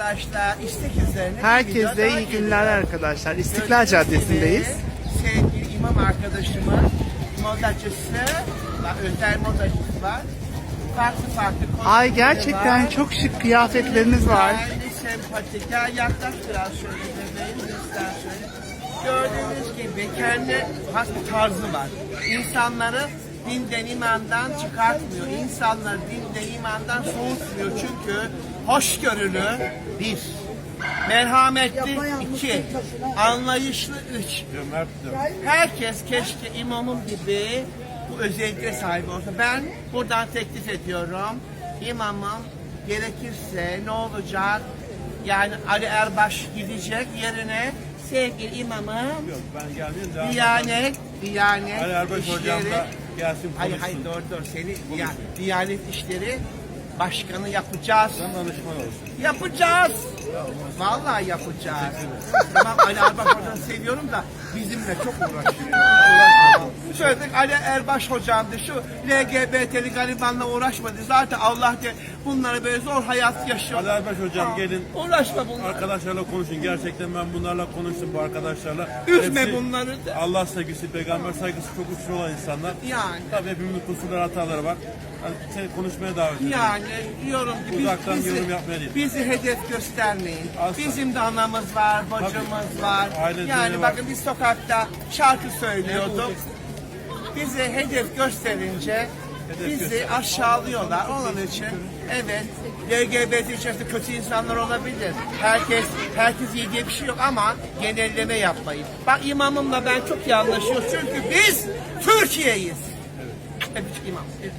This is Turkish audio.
Arkadaşlar istek üzerine Herkese iyi günler arkadaşlar. İstiklal Caddesi'ndeyiz. Sevgili imam arkadaşımın modacısı, özel modacısı var. Farklı farklı Ay gerçekten var. çok şık kıyafetleriniz var. Yani sempatik. Gel yaklaş biraz şöyle bebeğim şöyle. Gördüğünüz gibi kendi has bir tarzı var. İnsanları dinden imandan çıkartmıyor. İnsanları dinden imandan soğutmuyor. Çünkü hoşgörülü bir. Merhametli iki. Anlayışlı üç. Herkes keşke imamım gibi bu özelliğe sahip olsa. Ben buradan teklif ediyorum. İmamım gerekirse ne olacak? Yani Ali Erbaş gidecek yerine sevgili imamım Yok ben gelmeyeyim de Diyanet, Diyanet Ali Erbaş hocam işleri da gelsin Hayır konuşsun. hayır doğru doğru seni Diya- Diyanet işleri başkanı yapacağız. Sen danışman olsun. Yapacağız. Vallahi yapacağız. tamam Ali hocamı seviyorum da bizimle çok uğraşıyor. Söyledik Ali Erbaş hocamdı şu LGBT'li garibanla uğraşmadı. Zaten Allah de bunlara böyle zor hayat yaşıyor. Ali Erbaş hocam gelin Uğraşma bunlarla. arkadaşlarla konuşun. Gerçekten ben bunlarla konuştum bu arkadaşlarla. Üzme Hepsi bunları da. Allah sevgisi, peygamber saygısı çok uçlu olan insanlar. Yani. Tabii hepimizin kusurları, hataları var. Yani seni konuşmaya davet ediyorum. Yani diyorum ki biz, Uzaktan bizi, yorum yapmaya değil. bizi hedef göstermeyin. Asla. Bizim de anamız var, bacımız var. Aile yani düzeni var. bakın biz sokakta şarkı söylüyorduk. Bizi hedef gösterince bizi aşağılıyorlar. Onun için evet LGBT içerisinde kötü insanlar olabilir. Herkes herkes iyi diye bir şey yok ama genelleme yapmayın. Bak imamımla ben çok iyi anlaşıyoruz çünkü biz Türkiye'yiz. Evet. imam. Evet.